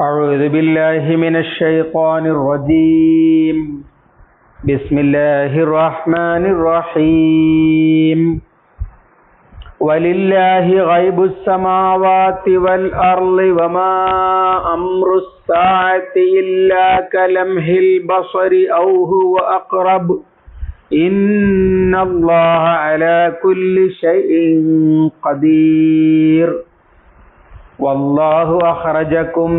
أعوذ بالله من الشيطان الرجيم. بسم الله الرحمن الرحيم. ولله غيب السماوات والأرض وما أمر الساعة إلا كلمح البصر أو هو أقرب. إن الله على كل شيء قدير. والله أخرجكم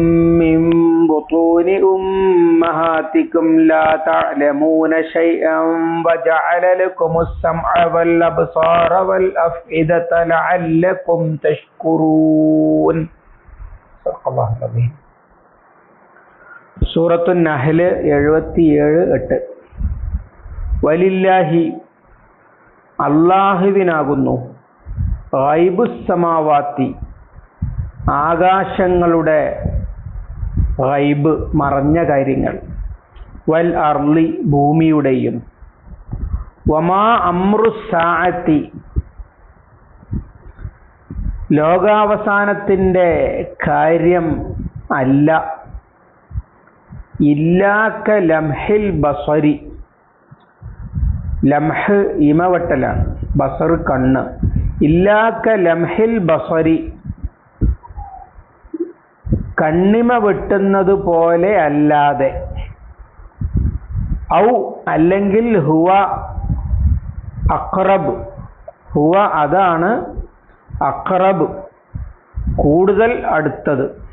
من بطون أمهاتكم لا تعلمون شيئا وجعل لكم السمع والأبصار والأفئدة لعلكم تشكرون صدق الله العظيم സൂറത്തു നഹല് എഴുപത്തിയേഴ് എട്ട് വലില്ലാഹി അള്ളാഹുവിനാകുന്നു ഗൈബുസമാവാത്തി ആകാശങ്ങളുടെ റൈബ് മറഞ്ഞ കാര്യങ്ങൾ. വൽ അർലി ഭൂമിയുടെയും. വമാ അമ്രു ലോകാവസാനത്തിന്റെ കാര്യം അല്ല. ഇല്ലാക്ക ലംഹിൽ ബസരി. ലംഹ് ഇമവട്ടലാണ്. ബസർ കണ്ണ്. ഇല്ലാക്ക ലംഹിൽ ബസരി. കണ്ണിമ വെട്ടുന്നത് പോലെ അല്ലാതെ. ഔ അല്ലെങ്കിൽ ഹുവ അക്രബ്. ഹുവ അതാണ് അക്രബ്. കൂടുതൽ അടുത്തത്.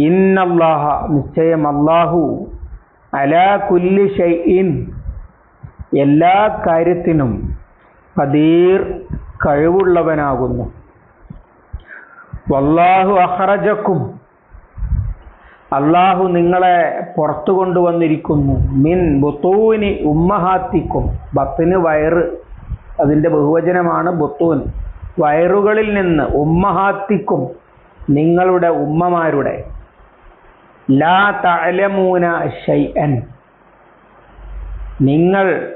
ഇന്നല്ലാഹ നിശ്ചയം അല്ലാഹു അലാ കുല്ലി ഷൈഇൻ. എല്ലാ കാര്യത്തിനും കദീർ കഴിവുള്ളവനാകുന്നു. വല്ലാഹു അഹ്റജക്കും അള്ളാഹു നിങ്ങളെ പുറത്തു കൊണ്ടുവന്നിരിക്കുന്നു. മിൻ ബുത്തൂനി ഉമ്മഹാത്തിക്കും. ബത്തിന് വയറ്. അതിന്റെ ബഹുവചനമാണ് ബുത്തൂൻ. വയറുകളിൽ നിന്ന് ഉമ്മഹാത്തിക്കും നിങ്ങളുടെ ഉമ്മമാരുടെ. ലാ തലമൂന ഷൈഅൻ. നിങ്ങൾ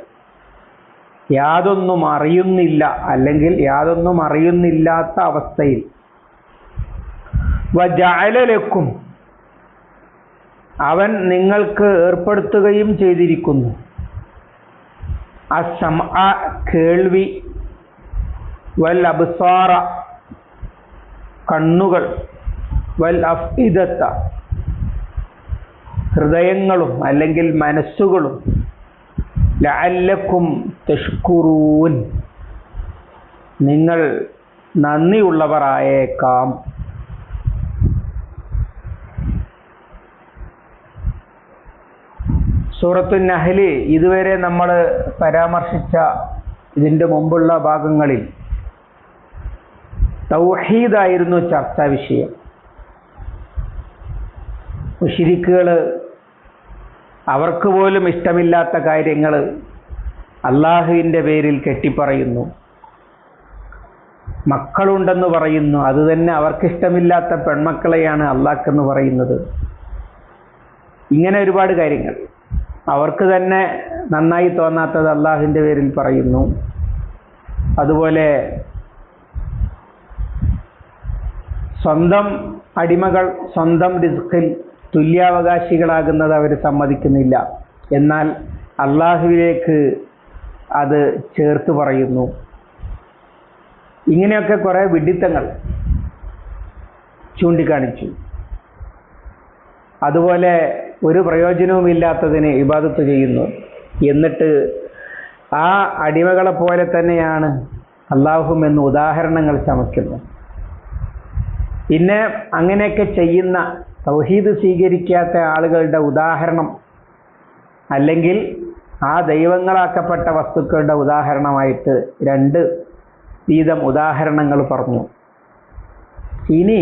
യാതൊന്നും അറിയുന്നില്ല. അല്ലെങ്കിൽ യാതൊന്നും അറിയുന്നില്ലാത്ത അവസ്ഥയിൽ. വജാലലക്കും അവൻ നിങ്ങൾക്ക് ഏർപ്പെടുത്തുകയും ചെയ്തിരിക്കുന്നു. അസം കേൾവി. വൽ അബ്സാറ കണ്ണുകൾ. വൽ അഫ്ഇദത്ത. ഹൃദയങ്ങളും അല്ലെങ്കിൽ മനസ്സുകളും. ലഅല്ലക്കും തഷ്കുറൂൻ. നിങ്ങൾ നന്ദിയുള്ളവരായേക്കാം. സൂറത്തു നഹൽ ഇതുവരെ നമ്മൾ പരാമർശിച്ച ഇതിന്റെ മുമ്പുള്ള ഭാഗങ്ങളിൽ തൗഹീദായിരുന്നു ചർച്ചാ വിഷയം. മുഷിരിക്കുകൾ അവർക്ക് പോലും ഇഷ്ടമില്ലാത്ത കാര്യങ്ങൾ അള്ളാഹുവിന്റെ പേരിൽ കെട്ടിപ്പറയുന്നു. മക്കളുണ്ടെന്ന് പറയുന്നു. അത് തന്നെ അവർക്കിഷ്ടമില്ലാത്ത പെൺമക്കളെയാണ് അള്ളാഹ് എന്ന് പറയുന്നത്. ഇങ്ങനെ ഒരുപാട് കാര്യങ്ങൾ. അവർക്ക് തന്നെ നന്നായി തോന്നാത്തത് അള്ളാഹുവിന്റെ പേരിൽ പറയുന്നു. അതുപോലെ സ്വന്തം അടിമകൾ സ്വന്തം റിസ്ക്കിൽ തുല്യാവകാശികളാകുന്നത് അവർ സമ്മതിക്കുന്നില്ല. എന്നാൽ അള്ളാഹുവിലേക്ക് അത് ചേർത്ത് പറയുന്നു. ഇങ്ങനെയൊക്കെ കുറേ വിഡിത്തങ്ങൾ ചൂണ്ടിക്കാണിച്ചു. അതുപോലെ ഒരു പ്രയോജനവുമില്ലാത്തതിനെ ഇബാദത്ത് ചെയ്യുന്നു. എന്നിട്ട് ആ അടിമകളെ പോലെ തന്നെയാണ് അള്ളാഹും എന്ന് ഉദാഹരണങ്ങൾ ചമയ്ക്കുന്നു. പിന്നെ അങ്ങനെയൊക്കെ ചെയ്യുന്ന തൗഹീദ് സ്വീകരിക്കാത്ത ആളുകളുടെ ഉദാഹരണം അല്ലെങ്കിൽ ആ ദൈവങ്ങളാക്കപ്പെട്ട വസ്തുക്കളുടെ ഉദാഹരണമായിട്ട് രണ്ട് വീതം ഉദാഹരണങ്ങൾ പറഞ്ഞു. ഇനി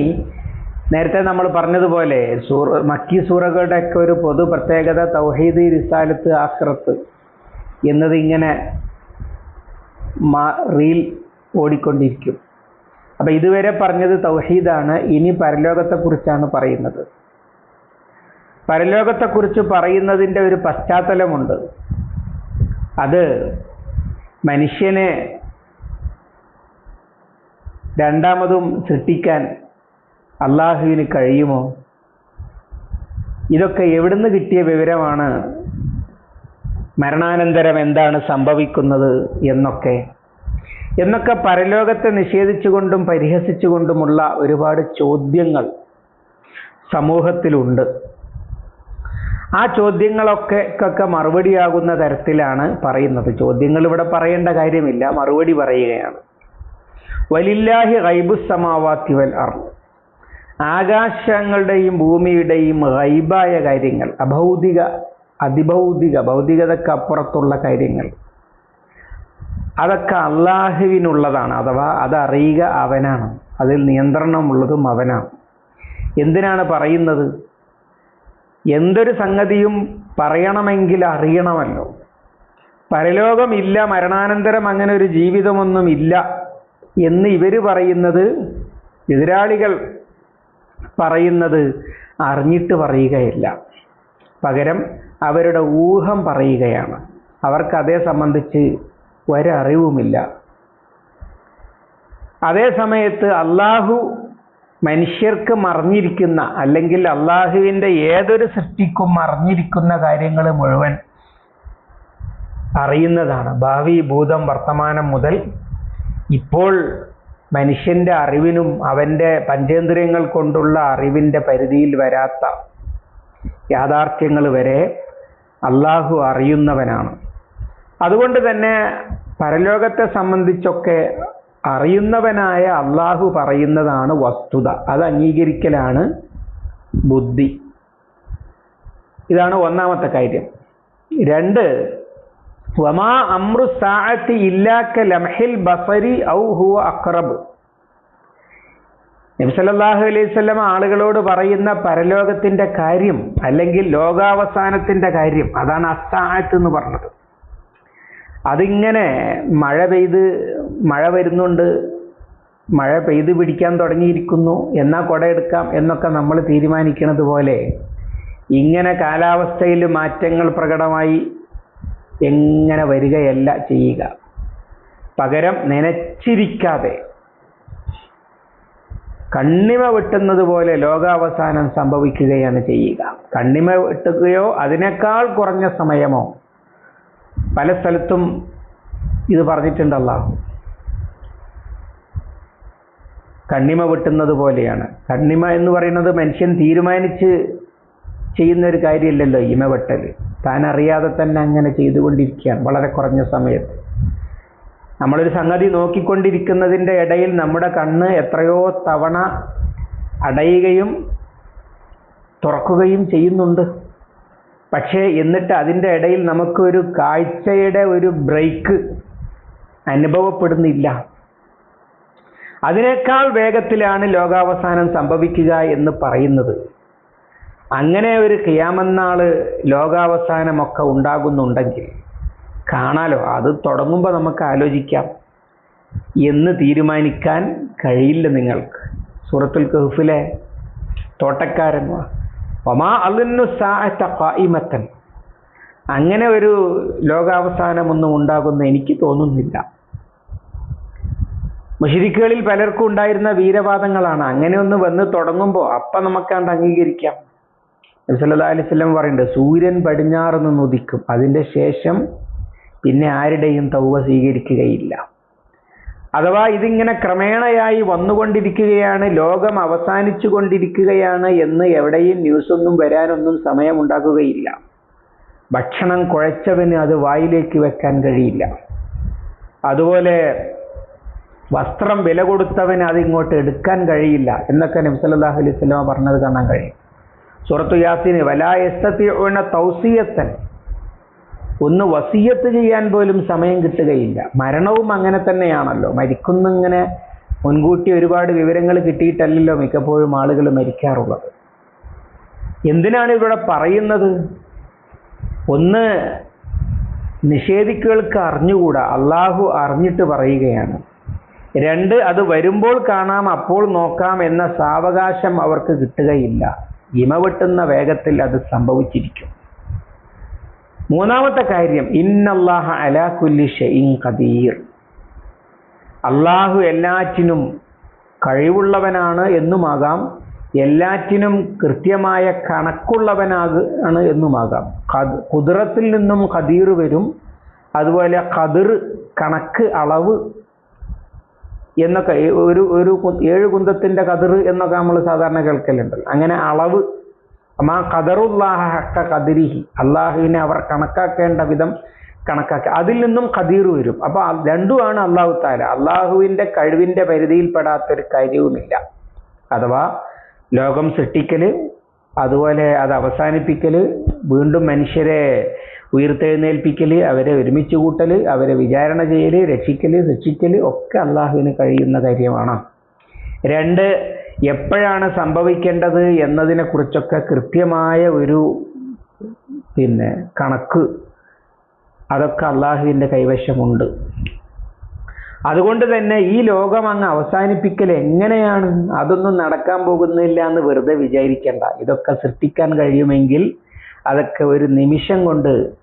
നേരത്തെ നമ്മൾ പറഞ്ഞതുപോലെ സൂറ മക്കി സൂറകളുടെയൊക്കെ ഒരു പൊതു പ്രത്യേകത തൗഹീദ് റിസാലത്ത് ആഖിറത്ത്. എന്നത് ഇങ്ങനെ റീൽ ഓടിക്കൊണ്ടിരിക്കും. അപ്പം ഇതുവരെ പറഞ്ഞത് തൗഹീദാണ് ഇനി പരലോകത്തെക്കുറിച്ചാണ് പറയുന്നത്. പരലോകത്തെക്കുറിച്ച് പറയുന്നതിന്റെ ഒരു പശ്ചാത്തലമുണ്ട്. അത് മനുഷ്യനെ രണ്ടാമതും സൃഷ്ടിക്കാൻ അള്ളാഹുവിന് കഴിയുമോ? ഇതൊക്കെ എവിടുന്ന് കിട്ടിയ വിവരമാണ്? മരണാനന്തരം എന്താണ് സംഭവിക്കുന്നത് എന്നൊക്കെ. എന്നൊക്കെ പരലോകത്തെ നിഷേധിച്ചുകൊണ്ടും പരിഹസിച്ചുകൊണ്ടുമുള്ള ഒരുപാട് ചോദ്യങ്ങൾ സമൂഹത്തിലുണ്ട്. ആ ചോദ്യങ്ങളൊക്കെ ഒക്കെ മറുപടിയാകുന്ന തരത്തിലാണ് പറയുന്നത്. ചോദ്യങ്ങൾ ഇവിടെ പറയേണ്ട കാര്യമില്ല. മറുപടി പറയുകയാണ്. വലില്ലാഹി ഗൈബുസമാവാത്തി വൽ അർ ആകാശങ്ങളുടെയും ഭൂമിയുടെയും റൈബായ കാര്യങ്ങൾ അഭൗതിക അതിഭൗതിക ഭൗതികതക്ക് അപ്പുറത്തുള്ള കാര്യങ്ങൾ. അതൊക്കെ അള്ളാഹുവിനുള്ളതാണ് അഥവാ അതറിയുക അവനാണ്. അതിൽ നിയന്ത്രണമുള്ളതും അവനാണ്. എന്തിനാണ് പറയുന്നത്? എന്തൊരു സംഗതിയും പറയണമെങ്കിൽ അറിയണമല്ലോ. പരലോകമില്ല മരണാനന്തരം അങ്ങനെ ഒരു ജീവിതമൊന്നുമില്ല എന്ന് ഇവർ പറയുന്നത് എതിരാളികൾ പറയുന്നത് അറിഞ്ഞിട്ട് പറയുകയല്ല. പകരം അവരുടെ ഊഹം പറയുകയാണ്. അവർക്ക് അതേ സംബന്ധിച്ച് ഒരറിവുമില്ല. അതേ സമയത്ത് അള്ളാഹു മനുഷ്യർക്ക് മറിഞ്ഞിരിക്കുന്ന അല്ലെങ്കിൽ അള്ളാഹുവിന്റെ ഏതൊരു സൃഷ്ടിക്കും മറിഞ്ഞിരിക്കുന്ന കാര്യങ്ങൾ മുഴുവൻ അറിയുന്നതാണ്. ഭാവി ഭൂതം വർത്തമാനം മുതൽ ഇപ്പോൾ മനുഷ്യന്റെ അറിവിനും അവന്റെ പഞ്ചേന്ദ്രിയങ്ങൾ കൊണ്ടുള്ള അറിവിന്റെ പരിധിയിൽ വരാത്ത യാഥാർത്ഥ്യങ്ങൾ വരെ അള്ളാഹു അറിയുന്നവനാണ്. അതുകൊണ്ട് തന്നെ പരലോകത്തെ സംബന്ധിച്ചൊക്കെ അറിയുന്നവനായ അള്ളാഹു പറയുന്നതാണ് വസ്തുത. അത് അംഗീകരിക്കലാണ് ബുദ്ധി. ഇതാണ് ഒന്നാമത്തെ കാര്യം. രണ്ട് വമാ അമ്രു സാഅത്തി ഇല്ലാക്ക ലംഹിൽ ബസരി ഔ ഹുവ അക്രബ് നബി സല്ലല്ലാഹു അലൈഹി ആളുകളോട് പറയുന്ന പരലോകത്തിന്റെ കാര്യം അല്ലെങ്കിൽ ലോകാവസാനത്തിന്റെ കാര്യം അതാണ് അസാഅത്ത് എന്ന് പറഞ്ഞത്. അതിങ്ങനെ മഴ പെയ്ത് മഴ വരുന്നുണ്ട് മഴ പെയ്ത് പിടിക്കാൻ തുടങ്ങിയിരിക്കുന്നു എന്നാ കുട എടുക്കാം എന്നൊക്കെ നമ്മൾ തീരുമാനിക്കുന്നത് പോലെ ഇങ്ങനെ കാലാവസ്ഥയിൽ മാറ്റങ്ങൾ പ്രകടമായി. എങ്ങനെ വരികയല്ല ചെയ്യുക. പകരം നനച്ചിരിക്കാതെ. കണ്ണിമ വെട്ടുന്നത് പോലെ ലോകാവസാനം സംഭവിക്കുകയാണ് ചെയ്യുക. കണ്ണിമ വെട്ടുകയോ അതിനേക്കാൾ കുറഞ്ഞ സമയമോ. പല സ്ഥലത്തും ഇത് പറഞ്ഞിട്ടുണ്ട് അള്ളാഹു കണ്ണിമ വെട്ടുന്നത് പോലെയാണ്. കണ്ണിമ എന്ന് പറയുന്നത് മനുഷ്യൻ തീരുമാനിച്ച് ചെയ്യുന്ന ഒരു കാര്യമല്ലല്ലോ ഇമ വെട്ടൽ താൻ അറിയാതെ തന്നെ അങ്ങനെ ചെയ്തുകൊണ്ടിരിക്കുകയാണ് വളരെ കുറഞ്ഞ സമയത്ത്. നമ്മളൊരു സംഗതി നോക്കിക്കൊണ്ടിരിക്കുന്നതിന്റെ ഇടയിൽ നമ്മുടെ കണ്ണ് എത്രയോ തവണ അടയുകയും തുറക്കുകയും ചെയ്യുന്നുണ്ട്. പക്ഷേ എന്നിട്ട് അതിന്റെ ഇടയിൽ നമുക്കൊരു കാഴ്ചയുടെ ഒരു ബ്രേക്ക് അനുഭവപ്പെടുന്നില്ല. അതിനേക്കാൾ വേഗത്തിലാണ് ലോകാവസാനം സംഭവിക്കുക എന്ന് പറയുന്നത്. അങ്ങനെ ഒരു കിയാമന്നാൾ ലോകാവസാനമൊക്കെ ഉണ്ടാകുന്നുണ്ടെങ്കിൽ കാണാലോ അത് തുടങ്ങുമ്പോൾ നമുക്ക് ആലോചിക്കാം. എന്ന് തീരുമാനിക്കാൻ കഴിയില്ല നിങ്ങൾക്ക്. സൂറത്തുൽ കഹ്ഫിലെ തോട്ടക്കാരൻ ഒമാ അലുന്നു സാഹിമത്തൻ അങ്ങനെ ഒരു ലോകാവസാനമൊന്നും ഉണ്ടാകുന്ന എനിക്ക് തോന്നുന്നില്ല. മുഷിരിക്കുകളിൽ പലർക്കും ഉണ്ടായിരുന്ന വീരവാദങ്ങളാണ്. അങ്ങനെ ഒന്ന് വന്ന് തുടങ്ങുമ്പോൾ അപ്പം നമുക്കാണ്ട് അംഗീകരിക്കാം. നബ്സല്ലാ അലൈവല്ലം പറയുന്നുണ്ട് സൂര്യൻ പടിഞ്ഞാറ് നിന്ന് ഉദിക്കും. അതിന്റെ ശേഷം പിന്നെ ആരുടെയും തൗവ സ്വീകരിക്കുകയില്ല. അഥവാ ഇതിങ്ങനെ ക്രമേണയായി വന്നുകൊണ്ടിരിക്കുകയാണ് ലോകം അവസാനിച്ചു കൊണ്ടിരിക്കുകയാണ് എന്ന് എവിടെയും ന്യൂസൊന്നും വരാനൊന്നും സമയമുണ്ടാക്കുകയില്ല. ഭക്ഷണം കുഴച്ചവന് അത് വായിലേക്ക് വെക്കാൻ കഴിയില്ല. അതുപോലെ വസ്ത്രം വില കൊടുത്തവന് അതിങ്ങോട്ട് എടുക്കാൻ കഴിയില്ല എന്നൊക്കെ നബ്സല്ലാഹു അലൈഹി സ്വലാമ പറഞ്ഞത് കാണാൻ കഴിയും. സുറത്തു യാസിന് വലായസ്തത്തിയുണ തൗസിയത്തൻ. ഒന്ന് വസീയത്ത് ചെയ്യാൻ പോലും സമയം കിട്ടുകയില്ല. മരണവും അങ്ങനെ തന്നെയാണല്ലോ. മരിക്കുന്നിങ്ങനെ മുൻകൂട്ടി ഒരുപാട് വിവരങ്ങൾ കിട്ടിയിട്ടല്ലല്ലോ മിക്കപ്പോഴും ആളുകൾ മരിക്കാറുള്ളത്. എന്തിനാണ് ഇവിടെ പറയുന്നത്? ഒന്ന് നിഷേധിക്കുകൾക്ക് അറിഞ്ഞുകൂടാ. അള്ളാഹു അറിഞ്ഞിട്ട് പറയുകയാണ്. രണ്ട് അത് വരുമ്പോൾ കാണാം അപ്പോൾ നോക്കാം എന്ന സാവകാശം അവർക്ക് കിട്ടുകയില്ല. ഇമ വെട്ടുന്ന വേഗത്തിൽ അത് സംഭവിച്ചിരിക്കും. മൂന്നാമത്തെ കാര്യം ഇന്നല്ലാഹ അലാ കുല്ലി ഷൈഇൻ ഖദീർ. അള്ളാഹു എല്ലാറ്റിനും കഴിവുള്ളവനാണ് എന്നുമാകാം എല്ലാറ്റിനും കൃത്യമായ കണക്കുള്ളവനാണ് എന്നുമാകാം. കുതിരത്തിൽ നിന്നും ഖദീർ വരും അതുപോലെ ഖദിർ കണക്ക് അളവ് എന്നൊക്കെ ഒരു ഒരു ഏഴ് കുന്തത്തിന്റെ കതിർ എന്നൊക്കെ നമ്മൾ സാധാരണ കേൾക്കലുണ്ടല്ലോ. അങ്ങനെ അളവ് മാ ഖദറുല്ലാഹ ഹക്ക കതിരിഹി അള്ളാഹുവിനെ അവർ കണക്കാക്കേണ്ട വിധം കണക്കാക്കി. അതിൽ നിന്നും ഖദീർ വരും. അപ്പോൾ രണ്ടുമാണ് അള്ളാഹു താല അള്ളാഹുവിന്റെ കഴിവിന്റെ പരിധിയിൽപ്പെടാത്തൊരു കാര്യവുമില്ല. അഥവാ ലോകം സൃഷ്ടിക്കൽ അതുപോലെ അത് അവസാനിപ്പിക്കൽ വീണ്ടും മനുഷ്യരെ ഉയർത്തെഴുന്നേൽപ്പിക്കൽ അവരെ ഒരുമിച്ച് കൂട്ടൽ അവരെ വിചാരണ ചെയ്യൽ രക്ഷിക്കൽ ശിക്ഷിക്കൽ ഒക്കെ അള്ളാഹുവിന് കഴിയുന്ന കാര്യമാണ്. രണ്ട് എപ്പോഴാണ് സംഭവിക്കേണ്ടത് എന്നതിനെ കുറിച്ചൊക്കെ കൃത്യമായ ഒരു പിന്നെ കണക്ക്. അതൊക്കെ അള്ളാഹുവിന്റെ കൈവശമുണ്ട്. അതുകൊണ്ട് തന്നെ ഈ ലോകം അങ്ങ് അവസാനിപ്പിക്കൽ എങ്ങനെയാണ്? അതൊന്നും നടക്കാൻ പോകുന്നില്ല എന്ന് വെറുതെ വിചാരിക്കേണ്ട. ഇതൊക്കെ സൃഷ്ടിക്കാൻ കഴിയുമെങ്കിൽ അതൊക്കെ ഒരു നിമിഷം കൊണ്ട്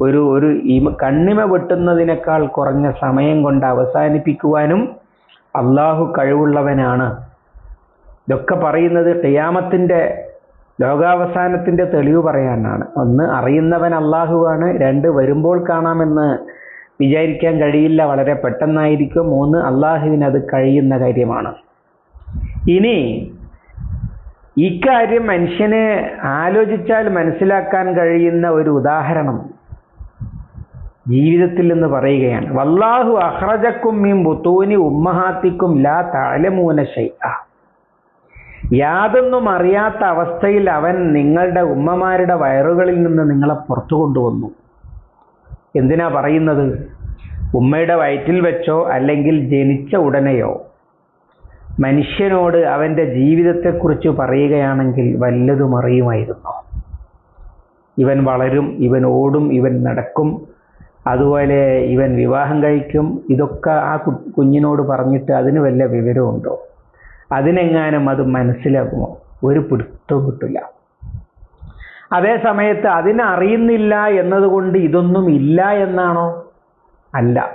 ഒരു ഒരു ഇമ- കണ്ണിമ വെട്ടുന്നതിനേക്കാൾ കുറഞ്ഞ സമയം കൊണ്ട് അവസാനിപ്പിക്കുവാനും അള്ളാഹു കഴിവുള്ളവനാണ്. ഇതൊക്കെ പറയുന്നത് ഖിയാമത്തിന്റെ ലോകാവസാനത്തിന്റെ തെളിവ് പറയാനാണ്. ഒന്ന് അറിയുന്നവൻ അള്ളാഹുവാണ് രണ്ട് വരുമ്പോൾ കാണാമെന്ന് വിചാരിക്കാൻ കഴിയില്ല വളരെ പെട്ടെന്നായിരിക്കും. മൂന്ന് അള്ളാഹുവിന് അത് കഴിയുന്ന കാര്യമാണ്. ഇനി ഇക്കാര്യം മനുഷ്യനെ ആലോചിച്ചാൽ മനസ്സിലാക്കാൻ കഴിയുന്ന ഒരു ഉദാഹരണം. ജീവിതത്തിൽ എന്ന് പറയുകയാണ്. വല്ലാഹു അഹ്റജക്കും മീൻ ബുത്തൂനി ഉമ്മഹാത്തിക്കും ലാ താലമൂന ഷൈഅ. യാതൊന്നും അറിയാത്ത അവസ്ഥയിൽ അവൻ നിങ്ങളുടെ ഉമ്മമാരുടെ വയറുകളിൽ നിന്ന് നിങ്ങളെ പുറത്തു കൊണ്ടുവന്നു. എന്തിനാ പറയുന്നത്? ഉമ്മയുടെ വയറ്റിൽ വെച്ചോ അല്ലെങ്കിൽ ജനിച്ച ഉടനെയോ? മനുഷ്യനോട് അവന്റെ ജീവിതത്തെക്കുറിച്ച് പറയുകയാണെങ്കിൽ വല്ലതും അറിയുമായിരുന്നു? ഇവൻ വളരും ഇവൻ ഓടും ഇവൻ നടക്കും അതുപോലെ ഇവൻ വിവാഹം കഴിക്കും. ഇതൊക്കെ ആ കുഞ്ഞിനോട് പറഞ്ഞിട്ട് അതിന് വല്ല വിവരമുണ്ടോ? അതിനെങ്ങാനും അത് മനസ്സിലാക്കുമോ ഒരു പിടുത്തവും കിട്ടില്ല. അതേ സമയത്ത് അതിനറിയുന്നില്ല എന്നതുകൊണ്ട് ഇതൊന്നും ഇല്ല എന്നാണോ? അല്ല.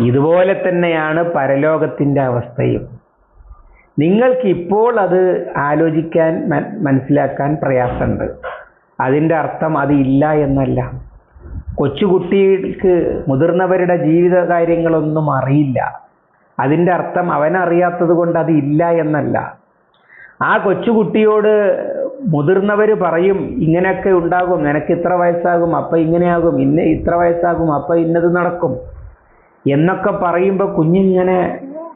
ഇതുപോലെ തന്നെയാണ് പരലോകത്തിന്റെ അവസ്ഥയും. നിങ്ങൾക്കിപ്പോൾ അത് ആലോചിക്കാൻ മനസ്സിലാക്കാൻ പ്രയാസമുണ്ട്. അതിന്റെ അർത്ഥം അത് ഇല്ല എന്നല്ല. കൊച്ചുകുട്ടിക്ക് മുതിർന്നവരുടെ ജീവിത കാര്യങ്ങളൊന്നും അറിയില്ല. അതിന്റെ അർത്ഥം അവനറിയാത്തത് കൊണ്ട് അത് ഇല്ല എന്നല്ല. ആ കൊച്ചുകുട്ടിയോട് മുതിർന്നവർ പറയും ഇങ്ങനെയൊക്കെ ഉണ്ടാകും നിനക്ക് ഇത്ര വയസ്സാകും അപ്പം ഇങ്ങനെയാകും ഇന്ന ഇത്ര വയസ്സാകും അപ്പം ഇന്നത് നടക്കും. എന്നൊക്കെ പറയുമ്പോൾ കുഞ്ഞിങ്ങനെ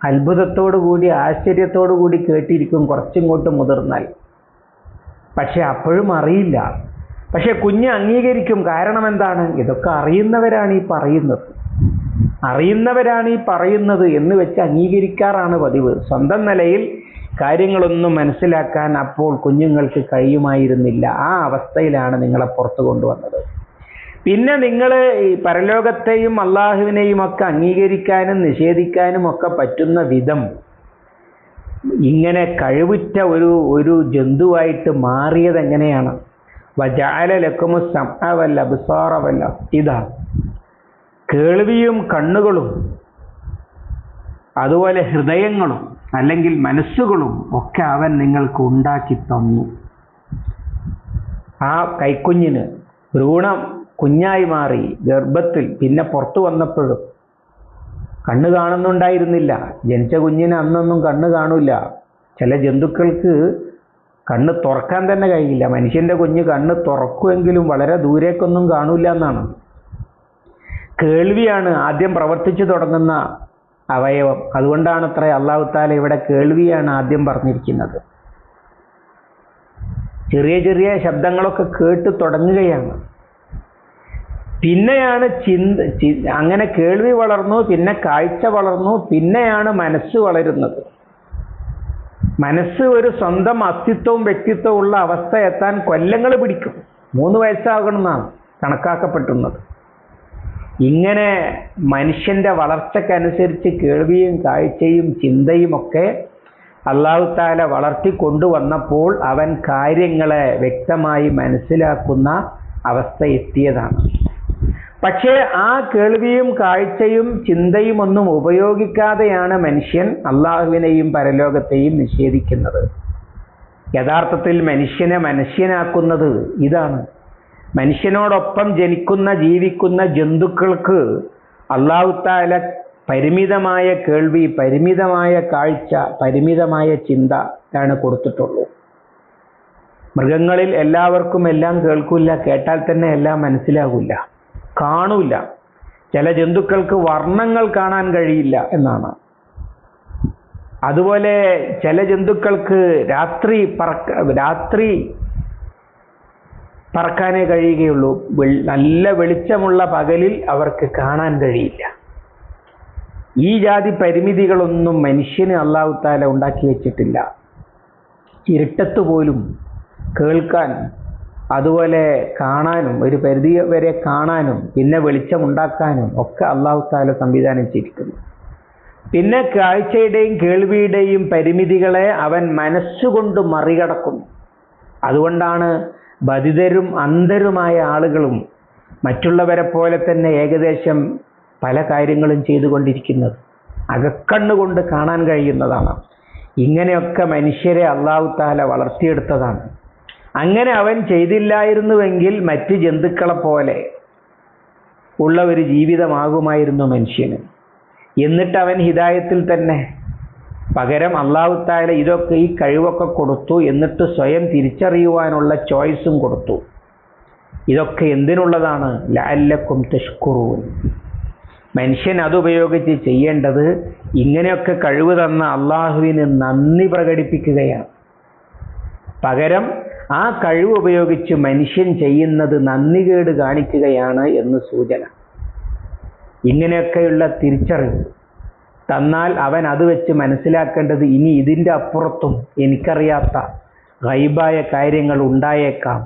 അത്ഭുതത്തോടു കൂടി ആശ്ചര്യത്തോടു കൂടി കേട്ടിരിക്കും കുറച്ചിങ്ങോട്ട് മുതിർന്നാൽ. പക്ഷെ അപ്പോഴും അറിയില്ല. പക്ഷെ കുഞ്ഞ് അംഗീകരിക്കും. കാരണം എന്താണ്? ഇതൊക്കെ അറിയുന്നവരാണ് ഈ പറയുന്നത്. അറിയുന്നവരാണ് ഈ പറയുന്നത് എന്ന് വെച്ച് അംഗീകരിക്കാറാണ് പതിവ്. സ്വന്തം നിലയിൽ കാര്യങ്ങളൊന്നും മനസ്സിലാക്കാൻ അപ്പോൾ കുഞ്ഞുങ്ങൾക്ക് കഴിയുമായിരുന്നില്ല. ആ അവസ്ഥയിലാണ് നിങ്ങളെ പുറത്തു കൊണ്ടുവന്നത്. പിന്നെ നിങ്ങൾ ഈ പരലോകത്തെയും അള്ളാഹുവിനെയും ഒക്കെ അംഗീകരിക്കാനും നിഷേധിക്കാനും ഒക്കെ പറ്റുന്ന വിധം ഇങ്ങനെ കഴിവുറ്റ ഒരു ഒരു ജന്തുവായിട്ട് മാറിയത് എങ്ങനെയാണ് വജാല ലക്കുമു സമവല്ല അബ്സാറവല്ല ഇതാ. കേൾവിയും കണ്ണുകളും അതുപോലെ ഹൃദയങ്ങളും അല്ലെങ്കിൽ മനസ്സുകളും ഒക്കെ അവൻ നിങ്ങൾക്ക് ഉണ്ടാക്കി തന്നു. ആ കൈക്കുഞ്ഞിന് ഭ്രൂണം കുഞ്ഞായി മാറി ഗർഭത്തിൽ പിന്നെ പുറത്തു വന്നപ്പോഴും കണ്ണ് കാണുന്നുണ്ടായിരുന്നില്ല. ജനിച്ച കുഞ്ഞിന് അന്നൊന്നും കണ്ണ് കാണൂല ചില ജന്തുക്കൾക്ക് കണ്ണ് തുറക്കാൻ തന്നെ കഴിയില്ല. മനുഷ്യന്റെ കുഞ്ഞ് കണ്ണ് തുറക്കുമെങ്കിലും വളരെ ദൂരേക്കൊന്നും കാണൂല എന്നാണ്. കേൾവിയാണ് ആദ്യം പ്രവർത്തിച്ചു തുടങ്ങുന്ന അവയവം. അതുകൊണ്ടാണ് അത്ര അള്ളാഹുത്താല ഇവിടെ കേൾവിയാണ് ആദ്യം പറഞ്ഞിരിക്കുന്നത്. ചെറിയ ചെറിയ ശബ്ദങ്ങളൊക്കെ കേട്ട് തുടങ്ങുകയാണ്. പിന്നെയാണ് ചിന്ത അങ്ങനെ കേൾവി വളർന്നു പിന്നെ കാഴ്ച വളർന്നു പിന്നെയാണ് മനസ്സ് വളരുന്നത്. മനസ്സ് ഒരു സ്വന്തം അസ്തിത്വവും വ്യക്തിത്വവും ഉള്ള അവസ്ഥ എത്താൻ കൊല്ലങ്ങൾ പിടിക്കും. മൂന്ന് വയസ്സാകണമെന്നാണ് കണക്കാക്കപ്പെട്ടുന്നത് ഇങ്ങനെ മനുഷ്യന്റെ വളർച്ചക്കനുസരിച്ച് കേൾവിയും കാഴ്ചയും ചിന്തയും ഒക്കെ വളർത്തി കൊണ്ടുവന്നപ്പോൾ അവൻ കാര്യങ്ങളെ വ്യക്തമായി മനസ്സിലാക്കുന്ന അവസ്ഥ എത്തിയതാണ്. പക്ഷേ ആ കേൾവിയും കാഴ്ചയും ചിന്തയും ഒന്നും ഉപയോഗിക്കാതെയാണ് മനുഷ്യൻ അള്ളാഹുവിനെയും പരലോകത്തെയും നിഷേധിക്കുന്നത്. യഥാർത്ഥത്തിൽ മനുഷ്യനെ മനുഷ്യനാക്കുന്നത് ഇതാണ്. മനുഷ്യനോടൊപ്പം ജനിക്കുന്ന ജീവിക്കുന്ന ജന്തുക്കൾക്ക് അള്ളാഹുത്താല പരിമിതമായ കേൾവി പരിമിതമായ കാഴ്ച പരിമിതമായ ചിന്ത ആണ് കൊടുത്തിട്ടുള്ളൂ. മൃഗങ്ങളിൽ എല്ലാവർക്കും എല്ലാം കേൾക്കില്ല കേട്ടാൽ തന്നെ എല്ലാം മനസ്സിലാകില്ല കാണൂല. ചില ജന്തുക്കൾക്ക് വർണങ്ങൾ കാണാൻ കഴിയില്ല എന്നാണ്. അതുപോലെ ചില ജന്തുക്കൾക്ക് രാത്രി പറക്ക രാത്രി പറക്കാനേ കഴിയുകയുള്ളൂ. നല്ല വെളിച്ചമുള്ള പകലിൽ അവർക്ക് കാണാൻ കഴിയില്ല. ഈ ജാതി പരിമിതികളൊന്നും മനുഷ്യന് അള്ളാഹുത്താല ഉണ്ടാക്കി വെച്ചിട്ടില്ല. ഇരുട്ടത്ത് പോലും കേൾക്കാൻ അതുപോലെ കാണാനും ഒരു പരിധി വരെ കാണാനും പിന്നെ വെളിച്ചമുണ്ടാക്കാനും ഒക്കെ അള്ളാഹു താല സംവിധാനം ചെയ്തിരിക്കുന്നു പിന്നെ കാഴ്ചയുടെയും കേൾവിയുടെയും പരിമിതികളെ അവൻ മനസ്സുകൊണ്ട് മറികടക്കുന്നു. അതുകൊണ്ടാണ് ബധിതരും അന്ധരുമായ ആളുകളും മറ്റുള്ളവരെ പോലെ തന്നെ ഏകദേശം പല കാര്യങ്ങളും ചെയ്തുകൊണ്ടിരിക്കുന്നത്. അകക്കണ്ണുകൊണ്ട് കാണാൻ കഴിയുന്നതാണ്. ഇങ്ങനെയൊക്കെ മനുഷ്യരെ അള്ളാഹു താല വളർത്തിയെടുത്തതാണ്. അങ്ങനെ അവൻ ചെയ്തില്ലായിരുന്നുവെങ്കിൽ മറ്റ് ജന്തുക്കളെ പോലെ ഉള്ള ഒരു ജീവിതമാകുമായിരുന്നു മനുഷ്യന്. എന്നിട്ട് അവൻ ഹിതായത്തിൽ തന്നെ പകരം അള്ളാഹു താല ഇതൊക്കെ ഈ കഴിവൊക്കെ കൊടുത്തു എന്നിട്ട് സ്വയം തിരിച്ചറിയുവാനുള്ള ചോയ്സും കൊടുത്തു. ഇതൊക്കെ എന്തിനുള്ളതാണ്? ലാല്ലക്കും തഷ്കുറൂൻ. മനുഷ്യൻ അതുപയോഗിച്ച് ചെയ്യേണ്ടത് ഇങ്ങനെയൊക്കെ കഴിവ് തന്ന അള്ളാഹുവിന് നന്ദി പ്രകടിപ്പിക്കുകയാണ്. പകരം ആ കഴിവ് ഉപയോഗിച്ച് മനുഷ്യൻ ചെയ്യുന്നത് നന്ദികേട് കാണിക്കുകയാണ് എന്ന് സൂചന. ഇങ്ങനെയൊക്കെയുള്ള തിരിച്ചറിവ് തന്നാൽ അവൻ അത് വെച്ച് മനസ്സിലാക്കേണ്ടത് ഇനി ഇതിന്റെ അപ്പുറത്തും എനിക്കറിയാത്ത ഗൈബായ കാര്യങ്ങൾ ഉണ്ടായേക്കാം.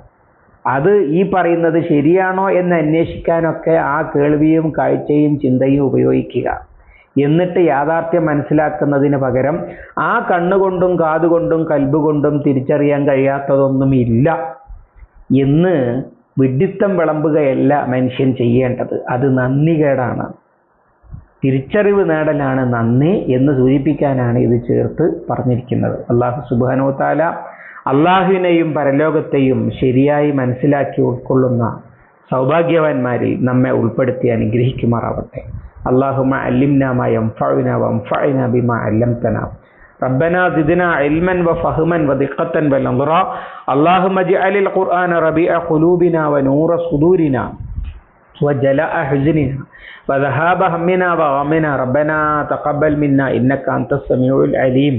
അത് ഈ പറയുന്നത് ശരിയാണോ എന്ന് അന്വേഷിക്കാനൊക്കെ ആ കേൾവിയും കാഴ്ചയും ചിന്തയും ഉപയോഗിക്കുക. എന്നിട്ട് യാഥാർത്ഥ്യം മനസ്സിലാക്കുന്നതിന് പകരം ആ കണ്ണുകൊണ്ടും കാതുകൊണ്ടും കൽബുകൊണ്ടും തിരിച്ചറിയാൻ കഴിയാത്തതൊന്നും ഇല്ല എന്ന് വിഡിത്തം വിളമ്പുകയല്ല മനുഷ്യൻ ചെയ്യേണ്ടത്. അത് നന്ദികേടാണ് തിരിച്ചറിവ് നേടലാണ് നന്ദി എന്ന് സൂചിപ്പിക്കാനാണ് ഇത് ചേർത്ത് പറഞ്ഞിരിക്കുന്നത്. അള്ളാഹു സുബാനോ താല അള്ളാഹുവിനെയും പരലോകത്തെയും ശരിയായി മനസ്സിലാക്കി ഉൾക്കൊള്ളുന്ന സൗഭാഗ്യവാന്മാരിൽ നമ്മെ ഉൾപ്പെടുത്തി അനുഗ്രഹിക്കുമാറാവട്ടെ. اللهم علمنا ما ينفعنا وانفعنا بما علمتنا. ربنا زدنا علما وفهما ودقة ونظرا. اللهم اجعل القرآن ربيع قلوبنا ونور صدورنا وجلاء حزننا وذهاب همنا وغمنا. ربنا تقبل منا إنك أنت السميع العليم.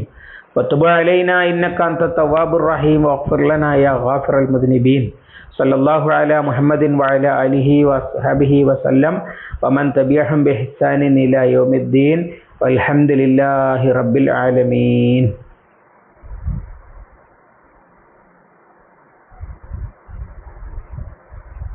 وتب علينا إنك أنت التواب الرحيم واغفر لنا يا غافر المذنبين صلى الله على محمد وعلى آله وصحبه وسلم ومن تبعهم بإحسان إلى يوم الدين والحمد لله رب العالمين